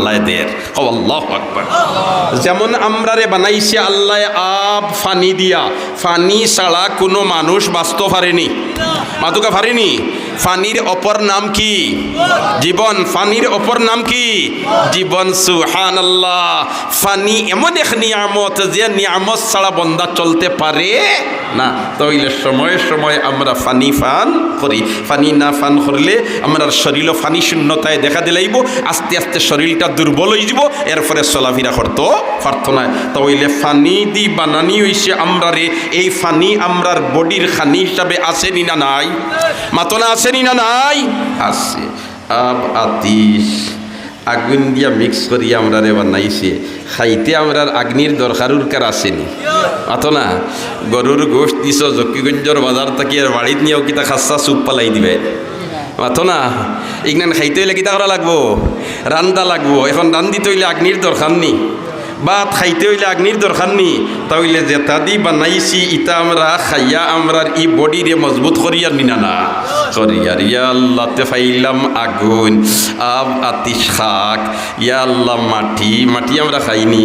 আল্লাহ আল্লাহ যেমন আমরা রে বানাইছি আল্লাহ আব, ফানি দিয়া। ফানি ছাড়া কোনো মানুষ বাঁচতে পারেনি। মাতুকা পারেনি? ফানির অপর নাম কি? জীবন। ফানির অপর নাম কি? জীবন। সুহান আল্লাহ ফানি এমন এক নিয়ামত যে নিয়ামত ছাড়া বন্দা চলতে পারে না। তইলে সময়ে সময়ে আমরা ফানি ফান করি। ফানি না ফান করলে আমরা শরীরও ফানি শূন্যতায় দেখা দিলাইব। আস্তে আস্তে শরীরটা দুর্বল হয়ে যাব এরপরে চলাফেরা করতো পারতো না তইলে ফানি দি বানানি হইছে আমরা রে এই ফানি আমরার বডির খানি হিসাবে আসেনি না নাই? মাতনা আসেনি না নাই। আছে। আব আতিস আগুন দিয়া মিক্স করি আমরা রে বানাইছে খাইতে আমরার আগ্নির দরকার উরকার আসেনি অত না। গরুর গোষ্ঠ দিছ জকিগঞ্জর বাজার থাকি আর বাড়িত নিয়েও কিতা খাসা চুপ পালাই দিবে। মাতো না। ইগনান খাইতে হইলে কিতা করা লাগবো? রান্দা লাগবো। এখন রান্দিতে হইলে আগ্নির দরকার নি? ভাত খাইতে হইলে আগ্নির দরকার নি, তাহলে যেটা দি বানাইছি ইটা আমরা খাইয়া আমরার ই বডিরে মজবুত করিয়ার নিনা। না করিয়ার ইয়া আল্লাহতে ফাইলাম আগুন, আব আতিশ শাক ইয়া আল্লাহ মাটি মাটি আমরা খাইনি।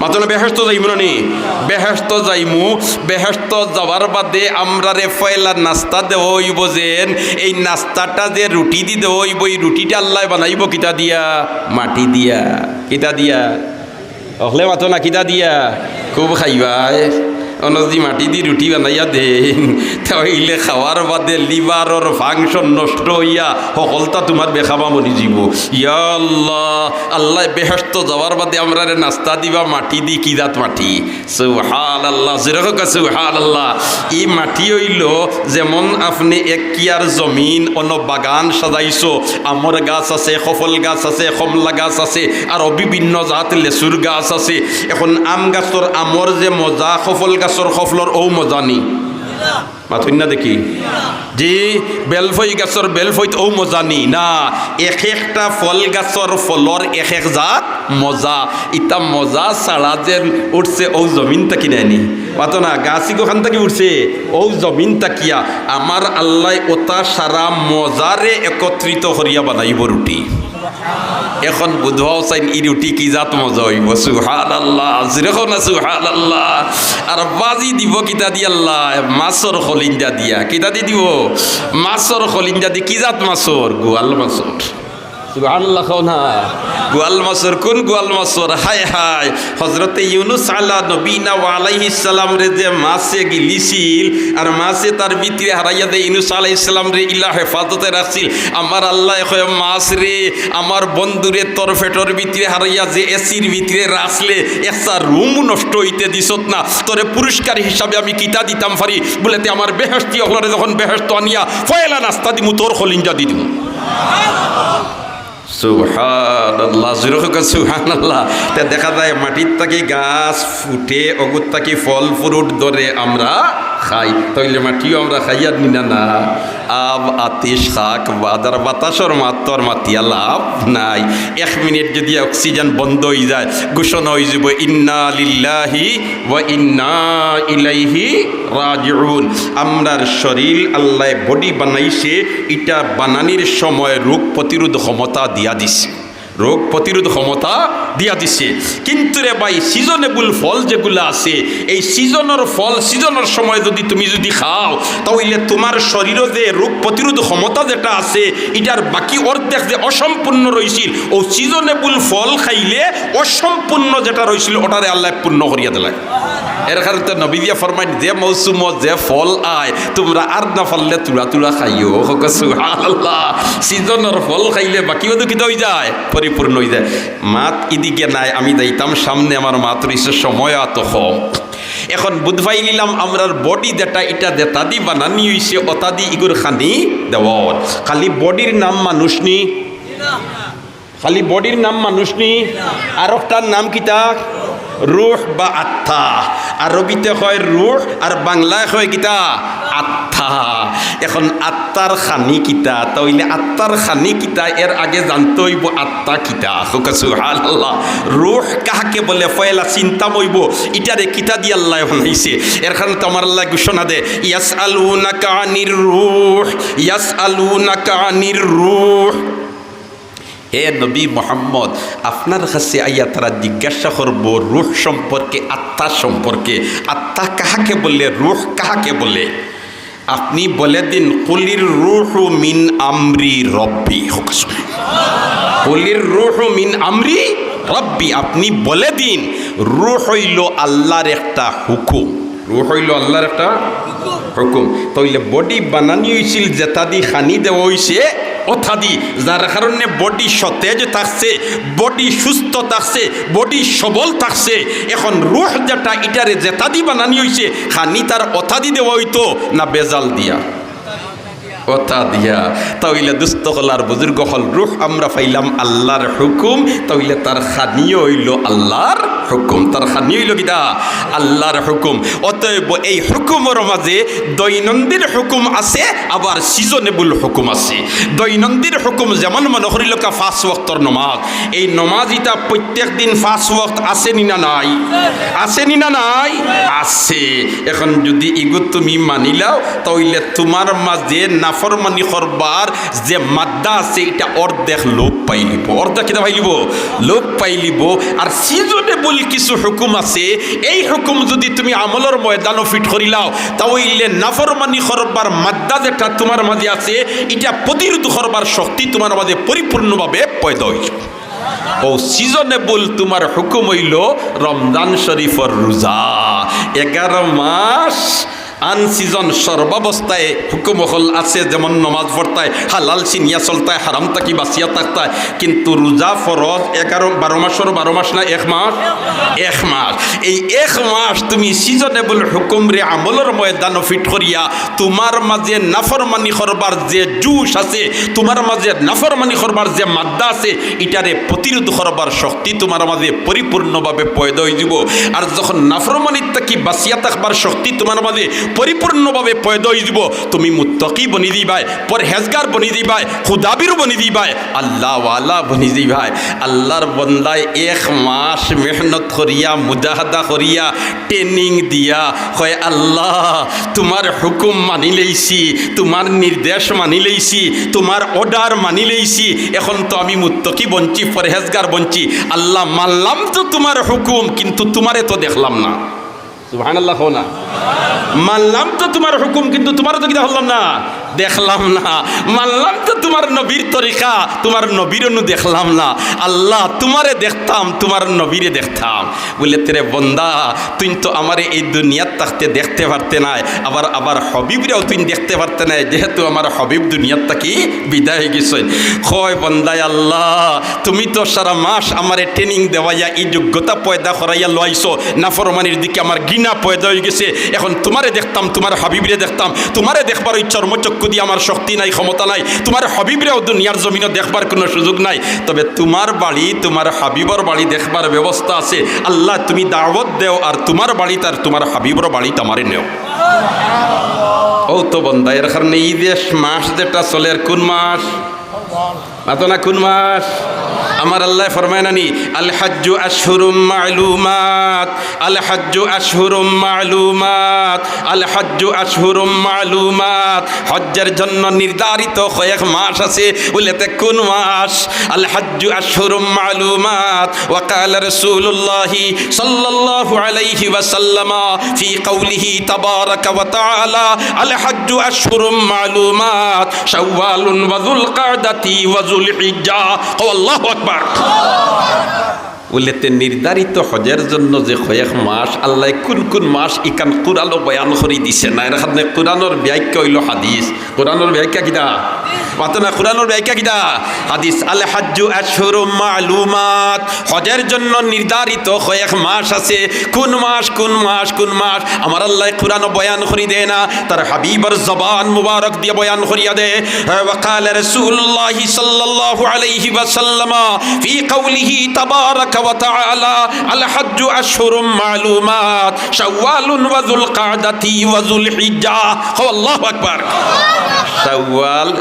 মাতনে বেহেস্ত যাইমু নানি? বেহেস্ত যাইমু। বেহেস্ত যাওয়ার বাদে আমরা রে ফয়লা নাস্তা দেওয়া হইব যেন। এই নাস্তাটা যে রুটি দি দেওয়া হইব এই রুটিটা আল্লাহ বানাইব কিতা দিয়া? মাটি দিয়া। কিতা দিয়া? অহলে মাতো না কিতা দিয়া? খুব খাইবাই অনজি মাটি দি রুটি বানাইয়া দেন তাইলে খাওয়ার বাদে লিভারর ফাংশন নষ্ট হইয়া সকলটা তোমার বেখাবা মরি যাব ইয়া আল্লাহ বেহস্ত যাওয়ার বাদে আমরা নাস্তা দিবা মাটি দি কি দাঁত মাটি? সুহাল আল্লাহ যেরকম সুহাল আল্লাহ ই মাটি হইল যেমন আপনি এক কিয়ার জমিন অন বাগান সাজাইছো আমর গাছ আছে, সফল গাছ আছে, কমলা গাছ আছে আর বিভিন্ন জাত লেচুর গাছ আছে। এখন আম গাছর আমর যে মজা সফল গাছর সফলর ও মজা নি মাথুন দেখি? জি, বেলফই গাছর বেলফইত ও মজা নি এক একটা ফল গাছর ফলর এক এক জাত মজা। ইটা মজা ছাড়া যে উঠছে ও জমিন তাকি নেয়নি মাতো না, গাছি গোখান তাকি উঠছে? ও জমিন তাকিয়া আমার আল্লাহ ওটা সারা মজারে একত্রিত করিয়া বানাইব রুটি এখন বুধবাও চাইন ইরুটি রুটি কি জাত মজা হইব? সুহান আল্লাহ যেরকম না সুহান আল্লাহ আর বাজি দিব কিতা দি আল্লাহ? মাছর খলিঞ্জা দিয়া। কিতা দি দিব? মাছর খলিঞ্জা দি কি জাত মাছর গোয়াল মাছর সুবহানাল্লাহ খাও না। গোয়াল মাছর কোন গোয়াল মাছর হাই হাই। হজরতে ইউনুস আল্লাহ নবীনা আলাইহি সালাম রে যে মাছে গিলিছিল, আর মাছে তার ভিতরে হারাইয়া দে ইউনুস আলাইহিস সালাম রে, ইলা হেফাজতে রাখছিল আমার আল্লাহ কয় মাছ রে, আমার বন্ধুরে তোর ফেটর ভিতরে হারাইয়া যে এসির ভিতরে রাখলে একটা রুম নষ্ট হইতে দিছত না। তোরে পুরস্কার হিসাবে আমি কিতা দিতাম পারি বলেতে আমার বেহেস্তি হলরে যখন বেহেস্ত আনিয়া, ফয়লা নাস্তা দিমু, তোর খলিঞ্জা দি দিমু সুবহানাল্লাহ যেরকম সুবহানাল্লাহ। তা দেখা যায় মাটির তাকি গাছ ফুটে, অগুর থাকি ফল ফ্রুট ধরে আমরা খাই, তইলে মাটিও আমরা খাইয়া নিনা না আব আতিশ শাক বাদার বাতাসর মাতর মাতিয়া লাভ নাই। এক মিনিট যদি অক্সিজেন বন্ধ হয়ে যায়, ঘোষণা হয়ে যাব, ইন্না লিল্লাহি ওয়া ইন্না ইলাইহি রাজিউন। আমরার শরীর আল্লাহ বডি বানাইছে এটা বানানির সময় রোগ প্রতিরোধ ক্ষমতা দিয়া দিছে। রোগ প্রতিরোধ ক্ষমতা দিয়া দিছে। কিন্তু রে ভাই সিজনেবল ফল যেগুলো আছে, এই সিজনের ফল সিজনের সময় যদি তুমি যদি খাও, তাহলে তোমার শরীরে যে রোগ প্রতিরোধ ক্ষমতা যেটা আছে, এটার বাকি অর্ধেক যে অসম্পূর্ণ রয়েছিল ও সিজনেবল ফল খাইলে অসম্পূর্ণ যেটা রয়েছিল ওটারে আল্লাহ পূর্ণ করিয়া দিলায় এর কারণে তো নবী দিয়া ফরমাই যে মৌসুমত যে ফল আয়, তোমরা আর না ফাললে তুলা তুলা খাইও। হোক সুবহানাল্লাহ। সিজনের ফল খাইলে বাকিও দুঃখিত হয়ে যায়? পরিপূর্ণ হয়ে যায়। মাত ইদিকে নাই, আমি যাইতাম সামনে আমার মাত্র সময় এত কম এখন বুধবাই নিলাম আমরার বডি যেটা, এটা যেটা দি বানানি হইছে অতা দি ইগুর খানি দেওয়ার খালি বডির নাম মানুষ নি? খালি বডির নাম মানুষ নি? আর একটার নাম কিতা? রুহ বা আত্মা। আরবিতে হয় রুহ আর বাংলায় হয় কিতা আত্মা। এখন আত্মার খানি কিতা? তাইলে আত্মার খানি কিতা? এর আগে জানতে হইব আত্মা কিতা। আল্লাহ রুহ কাহাকে বলে? ফয়লা, চিন্তা মইব ইটারে কিতা দিয়ে আল্লাহ বানাইছে। এর তো আমার আল্লাহ ঘোষণা দে। ইয়াস আলু নাকানির রুহ। ইয়াস আলু নাকানির রুহ। হে নবী মোহাম্মদ, আপনার কাছে আইয়া তারা জিজ্ঞাসা করব, রুহ সম্পর্কে, আত্মা সম্পর্কে। আত্মা কাহাকে বলে, রুহ কাহাকে বলে? আপনি বলে দিন, কলির রুহ মিন আমরি রব্বি। কলির রুহ মিন আমরি রব্বি, আপনি বলে দিন, রুহ হইল আল্লাহর একটা হুকুম। রুহ হইল আল্লাহর একটা হুকুম। তাইলে বডি বানানি হয়েছিল যেটা দি খানি দেওয়া হয়েছে অথাদি, যার কারণে বডি সতেজ থাকছে বডি সুস্থ থাকছে বডি সবল থাকছে। এখন রুহ যেটা ইটারে জেতাদি বানানি হয়েছে খানি তার অথাদি দেওয়া হইতো, না বেজাল দিয়া। কথা দিয়া। তাইলে দুস্থ হলার বুজুর্গ হল রুহ, আমরা পাইলাম আল্লাহর হুকুম। তাইলে তার খানিও হইল আল্লাহর হুকুম। তার খানি হইল কিটা আল্লাহর হুকুম। অতএব এই হুকুমের মাঝে দৈনন্দিন হুকুম আছে, আবার সিজনেবল হুকুম আছে। দৈনন্দিন হুকুম যেমন মনে করিল ফাঁস ওয়াক্তর নমাজ। এই নমাজ ইটা প্রত্যেক দিন ফাঁস ওয়াক্ত আছে নি না নাই? আছে নি না নাই? আছে। এখন যদি ইগু তুমি মানিলাও তাইলে তোমার মাঝে নাফরমানি করবার যে মাদ্দা আছে এটা অর্ধেক লোপ পাইলিব। অর্ধেক কিনা পাইলিব? লোপ পাইলিব। আর সিজনেবল কিছু হুকুম আছে। এই হুকুম যদি তুমি আমলের ময়দানও ফিট করিলাও তাহলে নাফরমানি করবার মাদ্দা যেটা তোমার মাঝে আছে, এটা প্রতিরোধ করবার শক্তি তোমার মাঝে পরিপূর্ণভাবে পয়দা হয়েছে ও সিজনেবল তোমার হুকুম হইল রমজান শরীফর রোজা। এগারো মাস আন সিজন সর্বাবস্থায় হুকুম হল আছে, যেমন নমাজ পড়তায়, হালাল চিনিয়া চলতায়, হারাম তাকি বাঁচিয়া থাকতায়। কিন্তু রোজা ফরজ এগারো, বারো মাসের, বারো মাস না, এক মাস? এক মাস। এই এক মাস তুমি সিজনেবল হুকুম রে আমলের ময়দান ফিট করিয়া তোমার মাঝে নাফরমানি করবার যে জুস আছে, তোমার মাঝে নাফরমানি করবার যে মাদ্দা আছে, এটারে প্রতিরোধ করবার শক্তি তোমার মাঝে পরিপূর্ণভাবে পয়দা হয়ে যাব। আর যখন নাফরমানির তাকি বাঁচিয়া থাকবার শক্তি তোমার মাঝে পরিপূর্ণভাবে পয়দা হয়ে যাব তুমি মুত্তকি বনি দিবাই, পরহেজগার বনি দিবাই, খুদাবির বনি দিবাই আল্লাহ ওয়ালা বনি দিবাই। আল্লাহর বন্দায় এক মাস মেহনত করিয়া, মুজাহাদা করিয়া, ট্রেনিং দিয়া হয় আল্লাহ, তোমার হুকুম মানি লইছি, তোমার নির্দেশ মানি লইছি, তোমার অর্ডার মানি লইছি, এখন তো আমি মুত্তকি বঞ্চি পরহেজগার বঞ্চি আল্লাহ মানলাম তো তোমার হুকুম, কিন্তু তোমারে তো দেখলাম না। সুবহান আল্লাহ না। মানলাম তো তোমার হুকুম কিন্তু তোমার তো কিনা হলাম না। দেখলাম না। মানলাম তো তোমার নবীর তরিকা, তোমার নবীর নু দেখলাম না। আল্লাহ তোমারে দেখতাম, তোমার নবীরে দেখতাম। বলে, তেরে বন্দা, তুই তো আমার এই দুনিয়ার থাকতে দেখতে পারতে নাই। আবার আবার হবিবরেও তুই দেখতে পারতে নাই। যেহেতু আমার হবিব দুনিয়ার থাকি বিদায় হয়ে গেছে কয়, বন্দায় আল্লাহ, তুমি তো সারা মাস আমার ট্রেনিং দেওয়াইয়া এই যোগ্যতা পয়দা করাইয়া লইছো। নাফরমানির দিকে আমার ঘৃণা পয়দা হয়ে গেছে। এখন তোমারে দেখতাম, তোমার হাবিবরে দেখতাম। তোমারে দেখবার ওই চর্মচক্ষু দিয়ে আমার শক্তি নাই, ক্ষমতা নাই। তোমার হাবিবরেও দুনিয়ার জমিনে দেখবার কোনো সুযোগ নাই। তবে তোমার বাড়ি তোমার হাবিবর বাড়ি দেখবার ব্যবস্থা আছে। আল্লাহ, তুমি দাওয়াত দেও আর তোমার বাড়ি তার তোমার হাবিবর বাড়ি তোমারই নেও। ও তো বন্ধা এর কারণে ঈদের মাস যেটা চলে কোন মাস মাতো না কোন মাস আমার আল্লাহ ফরমায় নানি, আল হাজ্জু আশহুরুম মালুমাত, আল হাজ্জু আশহুরুম মালুমাত, আল হাজ্জু আশহুরুম মালুমাত, হজ্জের জন্য নির্ধারিত কয়েক মাস আছে, বলেতে কোন মাস? আল হাজ্জু আশহুরুম মালুমাত ওয়াকাল রাসূলুল্লাহি সাল্লাল্লাহু আলাইহি ওয়াসাল্লাম ফি কওলিহি তাবারাকা ওয়া তাআলা, আল হাজ্জু আশহুরুম মালুমাত, শাওয়ালুন ওয়া যুলকাদাতি ওয়া যুলহিজ্জা আল্লাহু আকবার বলেতে নির্ধারিত হজের জন্য যে কয়েক মাস আল্লাহ কোন কোন মাস ইকান কোরআনও বয়ান করে দিছে না এর খানে কোরআনের ব্যাখ্যা হইল হাদিস কোরআনের ব্যাখ্যা কিনা মাতো না কোরআনের ব্যাখ্যা কিনা হাদিস আল হাজ্জু আশহুরুম মালুমাত হজের জন্য নির্ধারিত কয়েক মাস আছে কোন মাস কোন মাস কোন মাস আমার আল্লাহ কোরআন বয়ান করে দেয় না তার হাবিবর জবান মুবারক দিয়ে বয়ান করিয়া দে وقال رسول الله صلى الله عليه وسلم في قوله تبارك ওয়া তাআলা, আল হাজ্জু আশহুরুম মালুমাত, শাওয়ালুন ওয়া যুলকাদাতি ওয়া যুলহিজ্জা। আল্লাহু আকবার। শাওয়াল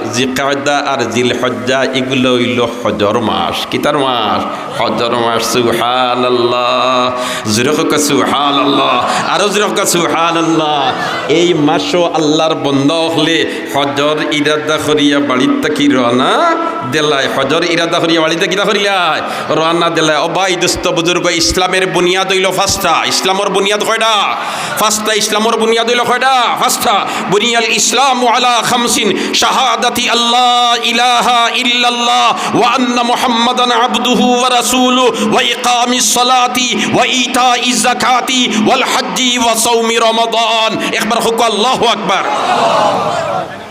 এই মাসও আল্লাহর বন্ধ হলে হজর ইরাদা করিয়া বাড়ির তাকি রওনা দেলায়? হজর ইরাদা করিয়া বাড়িতে কিতা করিলাই রওনা দেলায়। অবাই দুস্থ বুজুর্গ, ইসলামের বুনিয়াদ হইল ফাস্টা। ইসলামর বুনিয়াদ কয়টা? ফাস্টা ইসলামর বুনিয়াদ হইল কয়টা? ফাস্টা। বুনিয়াল ইসলাম আলা খামসিন, শাহাদাতি আল্লাহ ইলাহা ইল্লাল্লাহ, ওয়া আন্না মুহাম্মাদান আবদুহু ওয়া রাসূলুহু ওয়া ইকামিস সালাতি, ওয়া ইতাইজ যাকাতি, ওয়াল হজ্জি ওয়া সাওমি রমাদান। একবার হোক, আল্লাহু আকবার।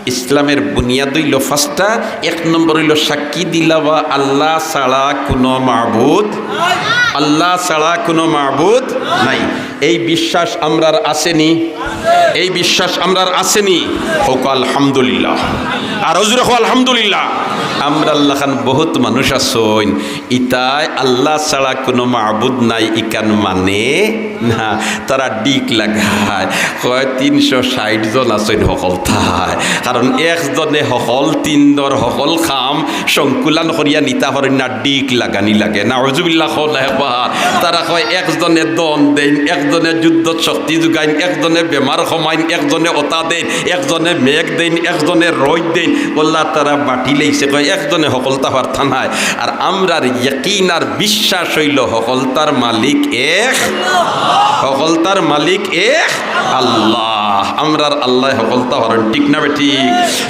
ইসলামের বুনিয়াদ হইল ফার্স্টটা এক নম্বর হইল সাক্ষী দিলাবা আল্লাহ ছাড়া কোনো মাবুদ আল্লাহ ছাড়া কোনো মাবুদ নাই। এই বিশ্বাস আমরার আসেনি। এই বিশ্বাস আমরার আসেনি। হোক, আলহামদুলিল্লাহ। আর হজুর আলহামদুলিল্লাহ। আমরা আল্লাহ খান বহুত মানুষ আসইন ইতাই আল্লাহ ছাড়া কোনো মাবুদ নাই, ইকান মানে না, তারা ডিক লাগায়। কয়, তিনশো ষাট জন আসইন সকল ঠাই কারণ একজনে সকল তিনদর সকল খাম, সংকুলান করিয়া নিতা হরিণ ডিক লাগানি লাগে। না হজুবিল্লাহ তারা কয়, একজনে দন দেন একজনে যুদ্ধ শক্তি যোগাইন, একজনে বেমার সমাইন, একজনে অতা দেন একজনে মেঘ দেন একজনে রই দেন বললা তারা বাটি লেইছে কয়, একজনে সকলতা হওয়ার থানায় আর আমরার ইয়কিন আর বিশ্বাস হইল সকলতার মালিক এক সকলতার মালিক এক আল্লাহ। আমরার আল্লাহ সকলতা হরেন ঠিক না ঠিক?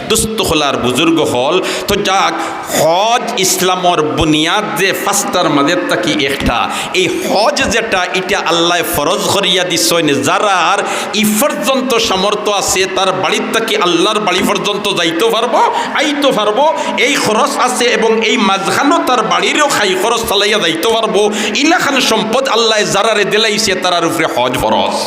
দুস্থ হলার বুজুর্গ হল, তো যাক, হজ ইসলামর বুনিয়াদ যে ফাস্টার মাঝে তাকি একটা এই হজ যেটা, এটা আল্লাহ ফরজ করিয়া দিছেন। যারার ই পর্যন্ত সামর্থ্য আছে, তার বাড়ির থেকে আল্লাহর বাড়ি পর্যন্ত যাইতে পারব, আইতে পারব। এই খরচ আছে এবং এই মাঝখানও তার বাড়িরও খাই খরচ চালাইয়া যাইতে পারব। ইলাখান সম্পদ আল্লাহ যারারে দিলাইছে, তারার উপরে হজ ফরজ।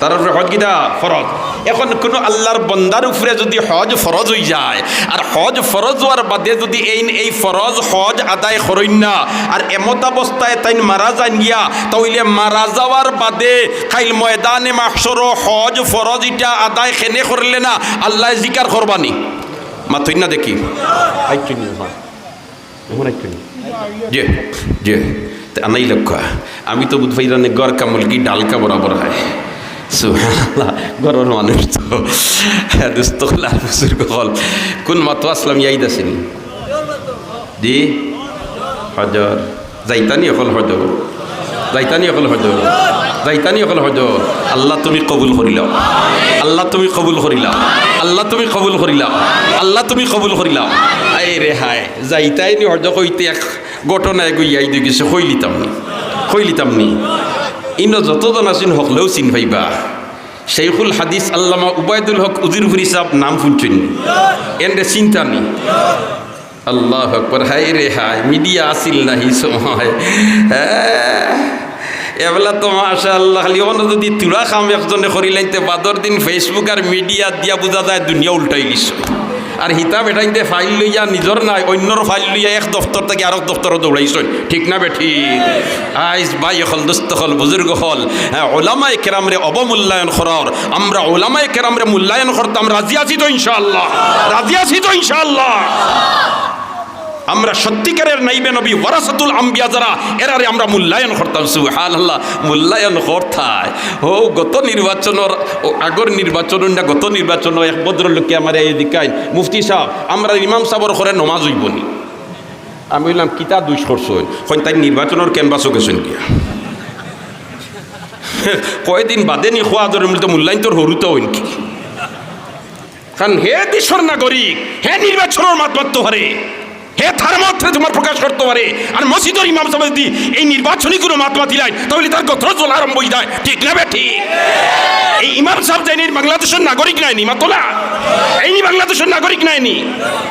তার উপরে হজ কিটা ফরজ। এখন কোনো আল্লাহর বন্দার উপরে যদি হজ ফরজ হয়ে যায় আর হজ ফরজ হওয়ার বাদে যদি এই এই ফরজ হজ আদায় করেন না আর এমত অবস্থায় তাই মারা যান গিয়া তাইলে মারা যাওয়ার বাদে খাইল ময়দানে মাকসর হজ ফরজ ইটা আদায় খেনে করলে না? আল্লাহ জিকার করবানি। মাথই না দেখি। যে আনাই লক্ষ্য। আমি তো বুধ ভাই রানে গড় কামুলকি ডালকা বরাবর হয়। সুবহানাল্লাহ গরর মানুষ তো। দুস্থ লাল বুজুর্গ কোন মাতো আসলাম, ইয়াইদ আসেনি? জি? হজর। যাইতানি অকল হজর। যাইতানি অকল হজর। যাইতানি অকল হজর। আল্লাহ তুমি কবুল করিলাও। আল্লাহ তুমি কবুল করিলাও। আল্লাহ তুমি কবুল করিলাও। আল্লাহ তুমি কবুল করিলাও। এই রে হায়, যাইতাইনি হজ কইতে এক ঘটনায় গইয়াই দিয়ে গেছে কইলিতাম নি। কইলিতাম নি। ইনো যতজন আছেন হকলেও চিন পাইবা। শেখুল হাদিস আল্লামা উবায়দুল হক উজিরফুর সাহ নাম শুনছেন। এন্ডে চিন্তা নি আল্লাহ আকবর হাই রে হাই মিডিয়া আসিল নাহি সময়। হ্যাঁ এবেলা তো মাশা আল্লাহ খালি যদি তুলা খাম একজনে করিলাইতে বাদর দিন ফেসবুক আর মিডিয়া দিয়া বোঝা যায় দুনিয়া উল্টাই গেছে। আর হিতা বেটাইতে ফাইল লইয়া নিজর নাই, অন্যর ফাইল লইয়া এক দপ্তর থেকে আরক দপ্তর দৌড়াইছেন ঠিক না বেঠি? আইস ভাই, হল, দোস্ত হল, বুজুর্গ হল। হ্যাঁ ওলামায় কেরামরে অবমূল্যায়ন করার। আমরা ওলামায় কেরামরে মূল্যায়ন করতাম, রাজি আছি তো ইনশাল্লাহ রাজি আছি তো ইনশাআল্লাহ? আমরা সত্যিকারের নাইবে নবী ওয়ারাসাতুল আম্বিয়া যারা, এরারে আমরা মূল্যায়ন করতাম, সুবহানাল্লাহ, মূল্যায়ন করতাই। ও, গত নির্বাচনের আগর নির্বাচন না গত নির্বাচন এক ভদ্রলোককে আমার এই দিকাই, মুফতি সাহেব, আমরা ইমাম সাহেবর করে নমাজ হইব নি। আমি বললাম, কিতা দুইশ করছ? কই তাই নির্বাচনের ক্যানভাসও গেছেন কিয়া কয়দিন বাদে নি খোয়া ধরে? মূলত মূল্যায়ন তোর হরুতে হইন কি? কারণ হে দেশের নাগরিক, হে নির্বাচনের মাতমাত্র হারে হে তার মধ্যে তোমার প্রকাশ করতে পারে। আর মসজিদের ইমাম সাহেব যদি এই নির্বাচনী কোনো মাতমা দিলাই তাহলে তার গোত্র চলা আরম্ভ যায়। ঠিক না ঠিক? এই ইমাম সাহেব যায়নি বাংলাদেশের নাগরিক নাইনি মাতলা? এই নি বাংলাদেশের নাগরিক নাইনি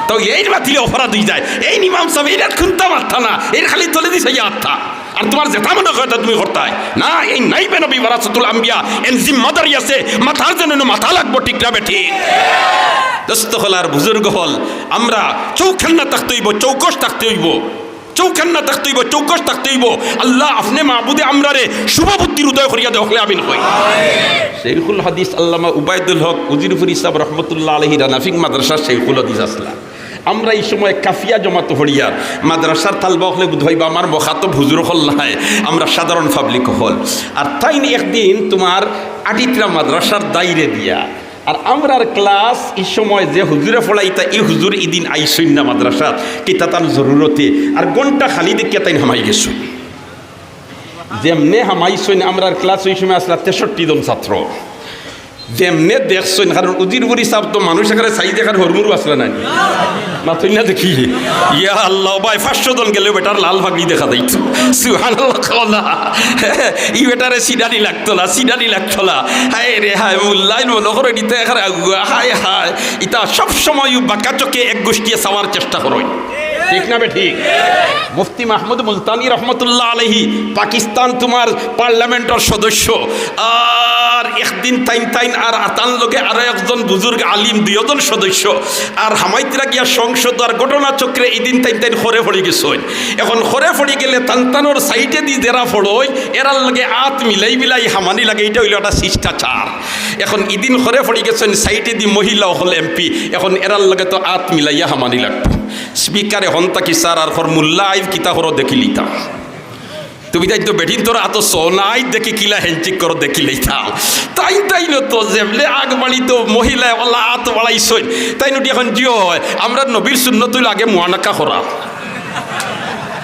তো এই মাতিলে অপরাধ হয়ে যায়। এই ইমাম সাহেব এটা খুনতা মাথা না, এর খালি তলে দিছে ইয়া আত্মা। আর তোমার যেটা মনে হয় তুমি করতাই। না, এই নাই বে নবী, ওয়ারাসাতুল আম্বিয়া এন জিম্মাদারি আছে, মাথার জন্য মাথা লাগবো, ঠিক না বে, ঠিক? দোস্ত হল বুজুর্গ হল, আমরা চৌখান্না থাকতে হইব, চৌকস থাকতে হইব। চৌকান্না থাকতে হইব, চৌকস থাকতে হইব। আল্লাহ আপনি মাহবুদে আমরারে শুভ বুদ্ধির উদয় করিয়া হলে আমিন হই। শেখুল হাদিস আল্লামা উবায়দুল হক, উজিরফুর ইসলাম রহমতুল্লাহ আলহি রানাফিক মাদ্রাসা শেখুল হাদিস আসলা। আমরা এই সময় কাফিয়া জমাতো হরিয়ার মাদ্রাসার তালবা হলে বুধইবা আমার মখাতব হুজুর হল নাই, আমরা সাধারণ পাবলিক হল। আর তাই একদিন তোমার আটিত্রা মাদ্রাসার দায়রে দিয়া আর আমরার ক্লাস এই সময় যে হুজুরে ফলাইতা, এই হুজুর ইদিন আইসইন না মাদ্রাসাত কিতা তার জরুরতে। আর ঘণ্টা খালি দেখিয়া তাই হামাই গেছো। যেমনে হামাইছইন আমরার ক্লাস ওই সময় আসলা তেষট্টি জন ছাত্র। যেমনে দেখছইন কারণ উজির বুড়ি সাহ তো মানুষ এখানে চাই দেখার হরমুরু আসলে নাই। না তুই না দেখি ইয়া আল্লাহ ভাই, পাঁচশো জন গেলে বেটার লাল ভাগি দেখা সুহানাল্লাহ খাওয়া ই বেটারে সিডানি লাগতো না, সিডানি লাগতো না। হায় রে হায় মূল্যায়ন মনে করে এখানে হায় হায়। ইতা সব সময় বাঁকা চোখে এক গোষ্ঠীয়ে চাওয়ার চেষ্টা করোই ঠিক না বে ঠিক? মুফতি মাহমুদ মুলতানি রহমতুল্লাহ আলহি পাকিস্তান তোমার পার্লামেন্টের সদস্য। আর একদিন তাইন তাইন আর আতান লোকে আরও একজন বুজুর্গ আলিম দুজন সদস্য। আর হামাইতরা গিয়া সংসদ আর ঘটনা চক্রে এদিন তাইন তাইন খরে ফড়ি গেছই এখন খরে ফড়ি গেলে তান্তানোর সাইডে দি জেরা ফড়ই, এরার লগে আত মিলাই মিলাই হামানি লাগে এটা হইল একটা শিষ্টাচার। এখন ইদিন খরে ফড়ি গেছেন সাইডে দি মহিলা হল এমপি, এখন এরার লগে তো আত মিলাইয়া হামানি লাগতো স্পিকারে হন্তা কি সার আর ফর মুল্লা আইব কিতা হর দেখি লিতাম তুমি তাই তো বেঠিন তোর আত সোনাই দেখি কিলা হেঞ্চিক করো দেখি লইতাম তাই তাই তো যেমলে আগ বাড়ি তো মহিলা ওলা আত বাড়াইছই, তাই নুটি এখন জিও হয়। আমরা নবীর শূন্য তুই আগে মোয়ানাকা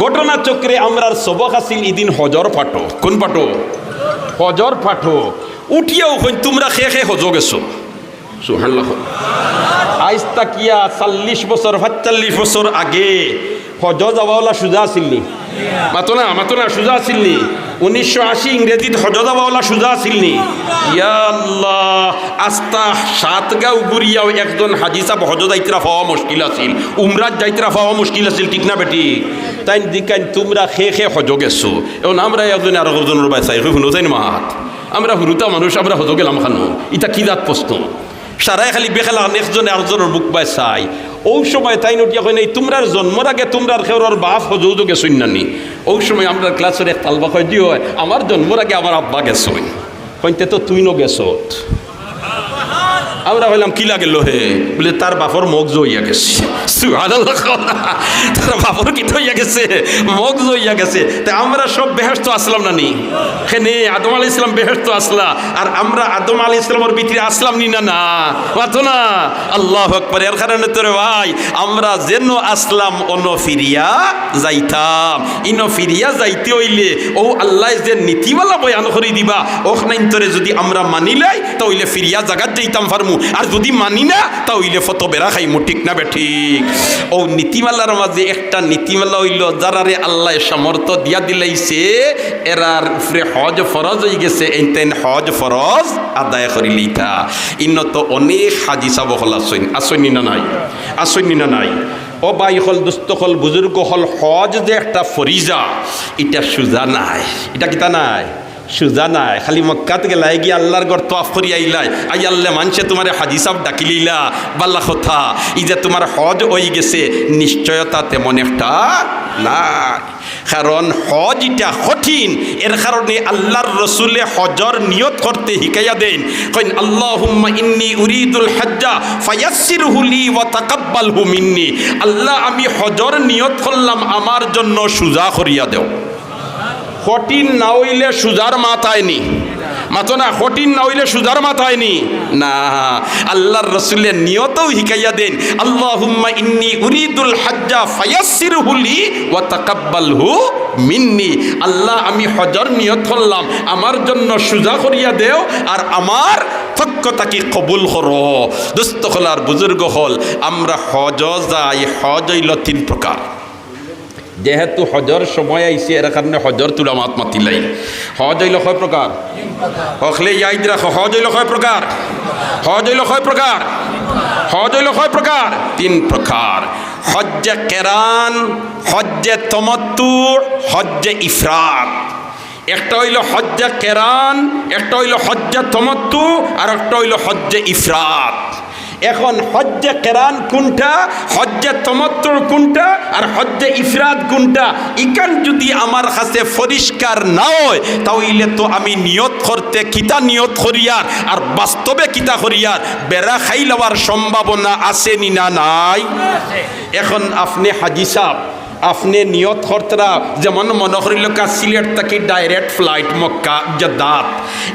ঘটনা চক্রে আমরার সবক আসিল ইদিন হজর ফাটো কোন পাটো? হজর ফাটো উঠিয়াও হইন, তোমরা শেষে হজ গেছো। আইস তাকিয়া চাল্লিশ বছর সাতচল্লিশ বছর আগে হজ যাওয়াওয়ালা সুজা আসিলনি মাতো না? মাতো না সোজা আসিলনি উনিশশো আশি ইংরেজিত হজ যাওয়াওয়ালা সুজা আসিলনি ইয়াল্লাহ আস্তা সাতগাঁও গুড়িয়াও একজন হাজি সাহেব হজ যাইতরা পাওয়া মুশকিল আছিল, উমরাত যাইতরা পাওয়া মুশকিল আছিল, ঠিক না বেটি? তাই দিকাইন তোমরা খে খে হজ গেছো। এখন আমরা একজনে আর একজনের চাই শুনো তাই মাত। আমরা হুরুতা মানুষ, আমরা হজ গেলাম খানো। ইটা কি জাত প্রশ্ন সারাই খালি বেখালা একজনে আরেকজনের বুক বাই চাই। ওই সময় তাই নটিয়া কই নাই, তোমরার জন্মর আগে তোমরার খেওয়ার বাপ হজৌ গেছ নানি ওই সময় আমরা ক্লাসের এক তালবা কয় দিও আমার জন্মর আগে আমার আব্বা গেছ কইতে তো তুই নো গেছত? আমরা হইলাম, কি লাগেল হে বলে, তার বাপর মগজ হইয়া গেছে। তার বাপর কি হইয়া গেছে? মগজ হইয়া গেছে। তা আমরা সব বেহেস্ত আসলাম না নি হেনে আদম আলী ইসলাম বেহেস্ত আসলা, আর আমরা আদম আলী ইসলামের ভিতরে আসলাম নি না না? মাতো না? আল্লাহ আকবার। এর কারণে তোরে ভাই, আমরা যেন আসলাম অন ফিরিয়া যাইতাম। ইন ফিরিয়া যাইতে হইলে, ও আল্লাহ যে নীতিওয়ালা বয়ান করে দিবা ওখানে তোরে যদি আমরা মানিলাই তাহলে ফিরিয়া জাগাত যাইতাম ফার্মু। আর যদি মানি না, তাহলে ফত বেড়া খাইমু, ঠিক না বে ঠিক? ও নীতিমালার মাঝে একটা নীতিমালা হইল, যারারে আল্লাহ সামর্থ্য দিয়া দিলাইছে, এরার উপরে হজ ফরজ হয়ে গেছে এইতেন হজ ফরজ আদায় করিলেই তা ইন্ন তো অনেক হাজি চাব হল আসইন। আসইনি না নাই? আসইনি না নাই? ও বাই হল দুস্থ হল, বুজুর্গ হল, হজ যে একটা ফরিজা, এটা সুজা নাই। এটা কিতা নাই? সুজা নাই খালি মক্কাত গেলাই গিয়ে আল্লাহর গড় তোয়াফ করি আইলাই। আই আল্লাহ, মানছে তোমার সাহ ডাকিলিলা। বাল্লা কথা ই যে তোমার হজ হয়ে গেছে, নিশ্চয়তা তেমন একটা নাই। কারণ হজ এটা কঠিন, এর কারণে আল্লাহর রসুলে হজর নিয়ত করতে শিকাইয়া দেন। কইন, আল্লাহুম্মা ইন্নি উরিদুল হজ্জা, ফায়াসসিরহু লি ওয়া তাকাব্বালহু মিন্নি। আল্লাহ, আমি হজর নিয়ত করলাম, আমার জন্য সুজা করিয়া দেও। কঠিন না হইলে সুজার মাথায়নি মাতো না কঠিন না হইলে সুজার মাথায়নি না। আল্লাহর রসুলের নিয়তও হিকাইয়া দেন। আল্লাহ ইন্নি উরিদুল হাজ্জা ফায়াসির হুলি ওয়া তাকাব্বালহু মিন্নি। আল্লাহ, আমি হজর নিয়ত করলাম আমার জন্য সুজা করিয়া দেও আর আমার পক্ষতাকে কবুল করো? দুস্থ হলার বুজুর্গ হল, আমরা হজ যাই, হজ হইল তিন প্রকার। যেহেতু হজর সময় আইছে, এর কারণে হজর তুলা মাত মাতিলাই হজ হইল কয় প্রকার হকলে ইয়াইদ রাখো হজ হইল কয় প্রকার হজ হইল কয় প্রকার হজ হইল কয় প্রকার তিন প্রকার হজ্জে কেরান হজ্জে তমত্তু হজ্জে ইফরাত একটা হইল হজ্জা কেরান একটা হইল হজ্জা তমত্তু আর একটা হইল হজ্জে ইফরাত এখন হজ্জে কেরান কোনটা? হজ্জে তমত্তর কোনটা? আর হজ্জে ইফরাদ কোনটা? ইকান যদি আমার কাছে পরিষ্কার না হয়, তাহলে তো আমি নিয়ত করতে কিতা নিয়ত করিয়ার? আর বাস্তবে কিতা করিয়ার? বেড়া খাই লওয়ার সম্ভাবনা আছে নি না নাই? এখন আপনি হাজি সাহ আপনি নিয়ত করতরা যেমন মনে করিল কা সিলেট থাকি ডাইরেক্ট ফ্লাইট মক্কা জদাত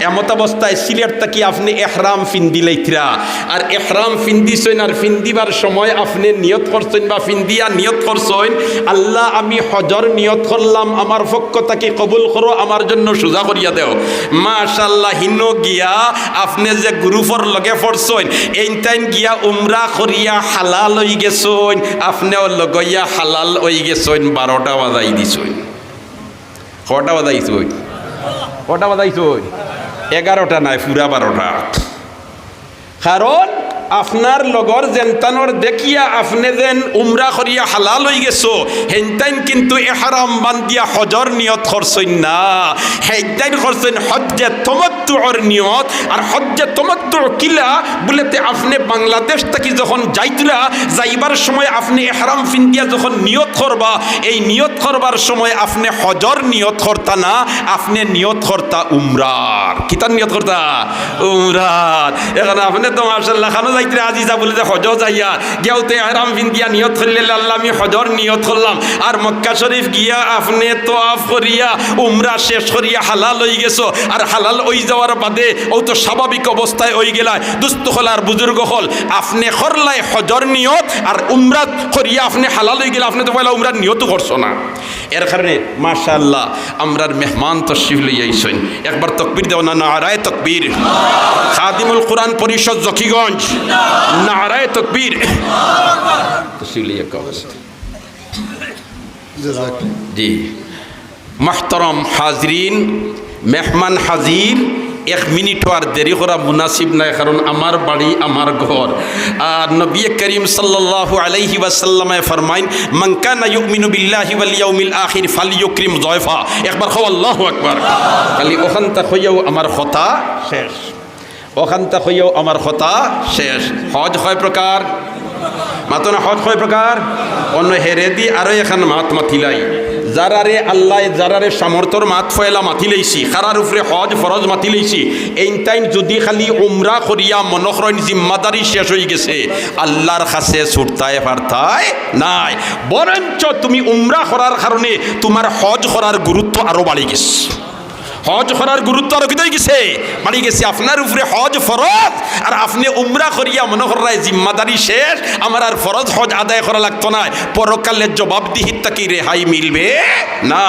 এমত অবস্থায় সিলেট থাকি আপনি এহরাম ফিন্দি লাইতরা আর এহরাম ফিন্দিছেন আর ফিন্দিবার সময় আপনি নিয়ত করছেন বা ফিন্দিয়া নিয়ত করছেন আল্লাহ আমি হজর নিয়ত করলাম আমার পক্ষ তাকে কবুল করো, আমার জন্য সোজা করিয়া দেও। মাশাল্লাহ হিন গিয়া আপনি যে গ্রুপর লগে পড়ছেন এই টাইম গিয়া উমরা করিয়া হালাল হই গেছেন আপনিও লগইয়া হালাল হই গেছেন বারোটা বাজাই দিছই কটা বাজাইছই কটা বাজাইছই এগারোটা নাই পুরা বারোটা। কারণ আপনার লগর জেনতানোর দেখিয়া আপনি যেন উমরা করিয়া হালাল হয়ে গেছো হেনতাইন কিন্তু এহারাম বান্দিয়া হজর নিয়ত করছেন না। হেনতাইন করছেন হজ্জে তমত্তুর নিয়ত আর হজ্জে বলেতে আপনি বাংলাদেশ থেকে যখন যাইতরা যাইবার সময় আপনি এহারাম ফিন্দিয়া যখন নিয়ত করবা, এই নিয়ত করবার সময় আপনি হজর নিয়ত না, আপনি নিয়ত উমরার। কিতার নিয়ত উমরার। এখন আপনি তো মার্শাল্লাহ খানো যাইতে আজিজা বলে যে যাইয়া গিয়াউতে আহরাম বিন্দিয়া নিয়ত করলে আল্লাহ আমি হজর নিয়ত করলাম। আর মক্কা শরীফ গিয়া আপনি তো আফ করিয়া, উমরা শেষ করিয়া হালাল হয়ে গেছো। আর হালাল হয়ে যাওয়ার বাদে ও তো স্বাভাবিক অবস্থায় হয়ে গেলায় দুস্থ হল আর বুজুর্গ হল আপনি করলাই হজর নিয়ত আর উমরা করিয়া আপনি হালাল হয়ে গেলে আপনি তো পয়লা উমরার নিয়তও করছ না। এর কারণে মাশাল্লাহ আমরার মেহমান তশরিফ লইয়াইছেন একবার তকবির দেও না নারায় তকবির খাদিমুল কোরআন পরিষদ জকিগঞ্জ। নারায় তকবীর লইয়া জি। মাহতরম হাজরিন মেহমান হাজির এক মিনিটও আর দেরি করা মুনাসিব নাই, কারণ আমার বাড়ি, আমার ঘর। আর নবী করিম সাল্লাল্লাহু আলাইহি ওয়াসাল্লামে ফরমাইন, মান কানা ইউমিনু বিল্লাহি ওয়াল ইয়াউমিল আখির ফালইউকরিম যয়ফা একবার খাও আল্লাহু আকবার। খালি ওখান তা হইয়াও আমার কথা শেষ। ওখান তা হইয়াও আমার কথা শেষ। হজ হয় প্রকার? মাতো না হজ হয় প্রকার? অন্য হেরে দি, আরও এখান মাত মাতিলাই। যারারে আল্লাহ যারারে সামর্থ্যর মাত ফয়লা মাতি লইছি, খারার উপরে হজ ফরজ মাতি লইছি। এই টাইম যদি খালি উমরা করিয়া মনকরণ জিম্মাদারি শেষ হয়ে গেছে, আল্লাহর কাছে ছুটতায় ফার্তায় নাই। বরঞ্চ তুমি উমরা করার কারণে তোমার হজ করার গুরুত্ব আরও বাড়ি গেছে। হজ করার গুরুত্ব আরও কিতাই গেছে। বাড়ি গেছে, আপনার উপরে হজ ফরজ, আর আপনি উমরা করিয়া মনে করায় জিম্মাদারি শেষ, আমার আর ফরজ হজ আদায় করা লাগতো না। পরকালের জবাবদিহিত তাকে রেহাই মিলবে? না,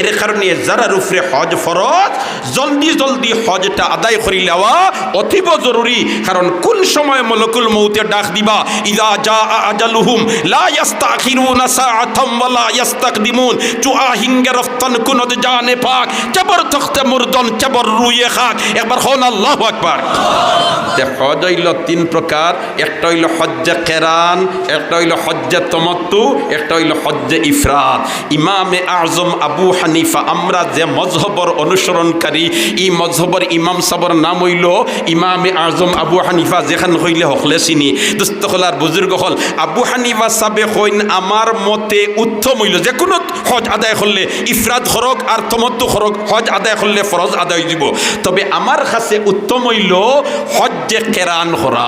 এর কারণে যারার উপরে হজ ফরজ, জলদি জলদি হজটা আদায় করি নেওয়া অতীব জরুরি। কারণ কোন সময় মলকুল মৌতে ডাক দিবা, ইদা যা আজালুহুম, লা ইয়াস্তাখিরুনা সাআতাম ওয়ালা ইয়াস্তাকদিমুন চুআহিন গরফতান কুনত জানে পাক জবর তখতে মুরদন জবর রুয়ে খাক। একবার হন আল্লাহু আকবার। তে হজ হইল তিন প্রকার, একটা হইল হজ্জে কেরান, একটা হইল হজ্জে তমত্তু, একটা হইল হজ্জে ইফরাত। ইমামে আজম আবু হানিফা, আমরা যে মজহবর অনুসরণকারী ই মজহবর ইমাম সাবর নাম হইল ইমামে আজম আবু হানিফা, যেখান হইলে হকলে চিনি। দুস্থ হলার বুজুর্গ হল আবু হানিফা সাবে হইন আমার মতে উত্তম হইল। যে কোনো হজ আদায় করলে, ইফরাত হরক আর তমত্তু হরক, হজ আদায় করলে ফরজ আদায় দিব। তবে আমার কাছে উত্তম হইল হজ্জে কেরান করা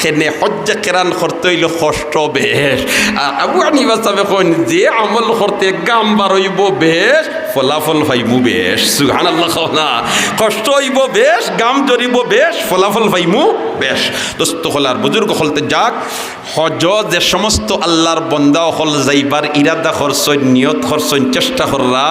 সেনে হজ্জে কেরান করতে হইল কষ্ট বেশ। আবু আনিবাস যে আমল করতে গাম বারইব বেশ ফলাফল পাইমু বেশ। সুহান আল্লাহ না কষ্ট হইব বেশ, গাম জরিব বেশ, ফলাফল পাইমু বেশ। দোস্ত হলার বুজুর্গ হলতে যাক। হজ যে সমস্ত আল্লাহর বন্দা হল যাইবার ইরাদা খরচইন নিয়ত খরচইন চেষ্টা কররা,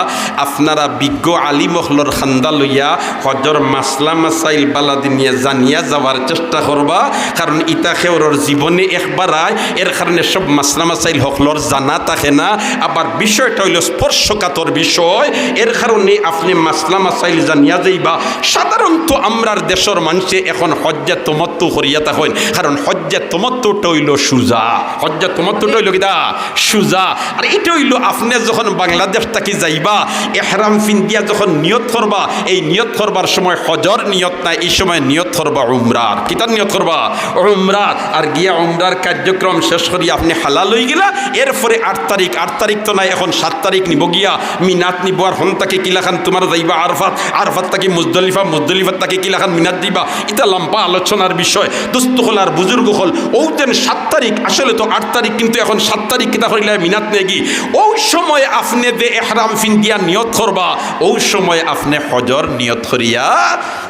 আপনারা বিজ্ঞ আলিম হলর খান্দা লইয়া হজর মাসলা মাসাইল বালাদি নিয়ে জানিয়া যাওয়ার চেষ্টা করবা। কারণ ইতা খেওরর জীবনে একবার আয়, এর কারণে সব মাসলা মাসাইল হকলর জানা থাকে না। আবার বিষয়টা হইল স্পর্শকাতর বিষয়। এর কারণে আপনি মাসলা মাসাইল জানিয়া যাইবা, সাধারণত আমরার দেশের মানুষে এখন হজ্জা তোমাত্তু করিয়া থাকেন। কারণ হজ্জা তোমাত্তুটা হইল সুজা। হজ্জা তোমাত্তুটা হইল কিতা? সুজা। আর এটা হইল আপনি যখন বাংলাদেশ থাকি যাইবা, এহরাম ফিন্দিয়া যখন নিয়ত করবা, এই নিয়ত করবার সময় হজর নিয়ত নাই, এই সময় নিয়ত করবা উমরার। কিতার নিয়ত করবা? উমরার। আর গিয়া উমরার কার্যক্রম শেষ করিয়া আপনি হালাল হয়ে গেলা, এরপরে আট তারিখ আট তারিখ তো নাই, এখন সাত তারিখ নিব গিয়া, মিনাত নিব আর হন তাকে কিলাখান, তোমার যাইবা আরফাত আরফাত তাকে মুজদলিফা, মুজদলিফাত তাকে কিলাখান মিনাত দিবা। এটা লম্বা আলোচনার বিষয়। দুস্থ হল আর বুজুর্গ হল। ওতেন সাত তারিখ, আসলে তো আট তারিখ, কিন্তু এখন সাত তারিখ, কিতা হইলে মিনাত নেগি। ওই সময় আপনি দে এহরাম ফিন্দিয়া নিয়ত করবা ওই সময় আপনি হজর নিয়ত করিয়া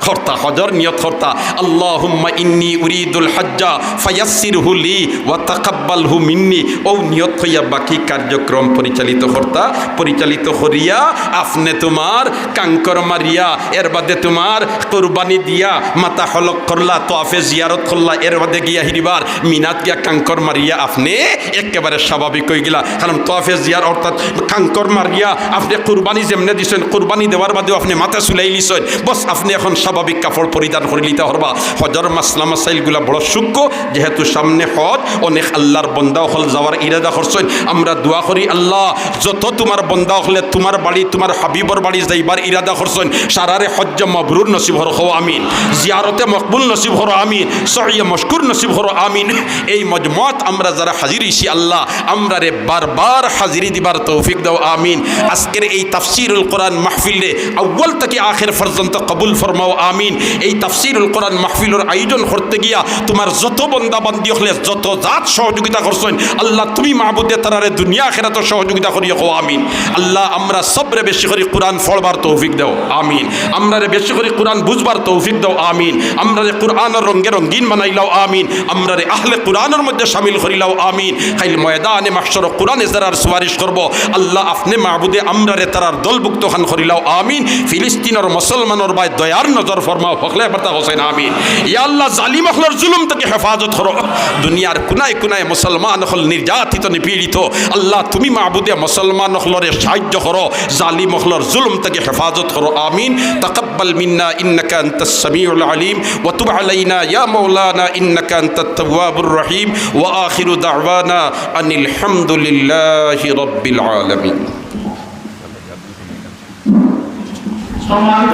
খর্তা হজর নিয়ত খর্তা আল্লাহুম্মা ইন্নি উরিদুল হজ্জা, ফায়াসসিরহু লি ওয়া তাকাব্বালহু মিন্নি। ও নিয়ত হইয়া বাকি কার্যক্রম পরিচালিত কর্তা, পরিচালিত করিয়া আপনি তোমার কাঙ্কর মারিয়া, এর বাদে তোমার কোরবানি দিয়া মাতা হলক করলা, তোয়াফে জিয়ারত করলা, এর বাদে গিয়া হিরিবার মিনাত গিয়া কাঙ্কর মারিয়া আপনি একেবারে স্বাভাবিক হয়ে গেলা। কারণ তোয়াফে জিয়ার অর্থাৎ কাঙ্কর মারিয়া আপনি কুরবানি যেমনে দিছেন, কুরবানি দেওয়ার বাদেও আপনি মাথা চুলাই লিছেন বস, আপনি এখন স্বাভাবিক কাপড় পরিধান করে নিতে পারবা হজর মাসলা মাসাইলগুলা বড় সূক্ষ্ম, যেহেতু সামনে হজ, অনেক আল্লাহর বন্দা হল যাওয়ার ইরাদা করছেন। আমরা দোয়া করি, আল্লাহ, যত তোমার বন্দা হলে তোমার বাড়ি তোমার হাবিবর বাড়ি যাইবার ইরাদা করছেন, সারারে হজ্জ মবরুর নসিব হর হো আমিন। জিয়ারতে মকবুল নসিব হর, আমিন। সহিয়া মশকুর নসিব হর, আমিন। এই মজমত আমরা যারা হাজির ইসি আল্লাহ আমরা রে বারবার হাজিরি দিবার তৌফিক দাও, আমিন। আজকের এই তাফসিরুল কোরআন মাহফিলে আউ্বাল থেকে আখের পর্যন্ত কবুল ফরমাও, আমিন। এই তাফসিরুল কোরআন মাহফিলের আয়োজন করতে গিয়া তোমার যত বন্দা বান্দি হলে, যত জাত সহযোগিতা করছেন, আল্লাহ তুমি মাহবুদে তারারে দুনিয়া খেরাত সহযোগিতা করিয়া হো আমিন। আল্লাহ, আমরা সবরে বেশি করে কোরআন ফলবার তৌফিক দাও, আমিন। আমরা রে বেশি করে কোরআন বুঝবার তৌফিক দাও, আমিন। আমরা রে কোরআনের রঙ্গে রঙ্গিন বানাইলাও, আমিন। আমরা রে আহলে কোরআনের মধ্যে সামিল করিলাও, আমিন। খাইল ময়দানে মাহশর কোরআনে যারার সুপারিশ করব, আল্লাহ আপনি মাহবুদে আমরা রে তারার দলভুক্ত খান করিলাও, আমিন। ফিলিস্তিনের মুসলমানের বাই দয়ার নজর ফরমাও, ফখলে বার্তা হোসেন, আমিন। ইয়া আল্লাহ, জালিম হলর জুলুম থেকে হেফাজত করো। দুনিয়ার কুনায় কুনায় মুসলমান হল নির্যাতিত, নিপীড়িত। আল্লাহ, তুমি মাহবুদে মুসলমান হলরে সাহায্য করো। জালিম হলর জুলুম থেকে হেফাজত করো, আমিন। তাকাব্বাল মিন্না, ইন্নাকা আনতাস সামিউল আলিম। ওয়া তুব আলাইনা, ইয়া মাওলানা, ইন্নাকা আনতাত তাওয়াবুর রহিম। ওয়া আখিরু দাওয়ানা আনিল হামদুলিল্লাহি রাব্বিল আলামিন। সম্মানিত